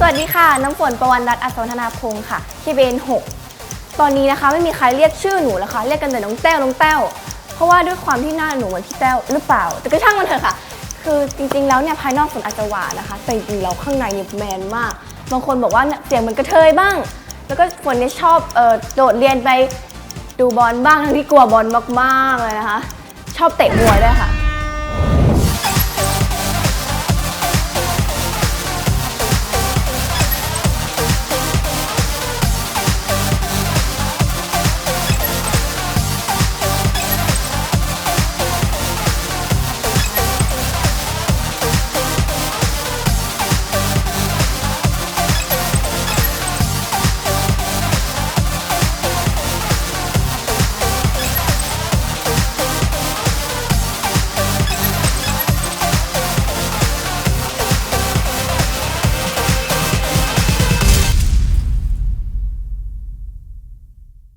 สวัสดีค่ะ น้ำฝนประวันรัตน์อัศวธนาพงศ์ค่ะที่เบน6 ตอนนี้นะคะไม่มีใครเรียกชื่อหนูแล้วค่ะ เรียกกันแต่น้องแต้วน้องแต้ว เพราะว่าด้วยความที่หน้าหนูเหมือนพี่แต้วหรือเปล่า แต่ก็ช่างมันเถอะค่ะ คือจริงๆแล้วเนี่ยภายนอกฝนอาจจะหวานนะคะ แต่จริงๆแล้วข้างในเนี่ยแมนมาก บางคนบอกว่าเนี่ยเสียงเหมือนกระเทยบ้าง แล้วก็ฝนเนี่ยชอบเอ่อโดดเรียนไปดูบอลบ้างทั้งที่กลัวบอลมากๆเลยนะคะ ชอบเตะมวยด้วยค่ะ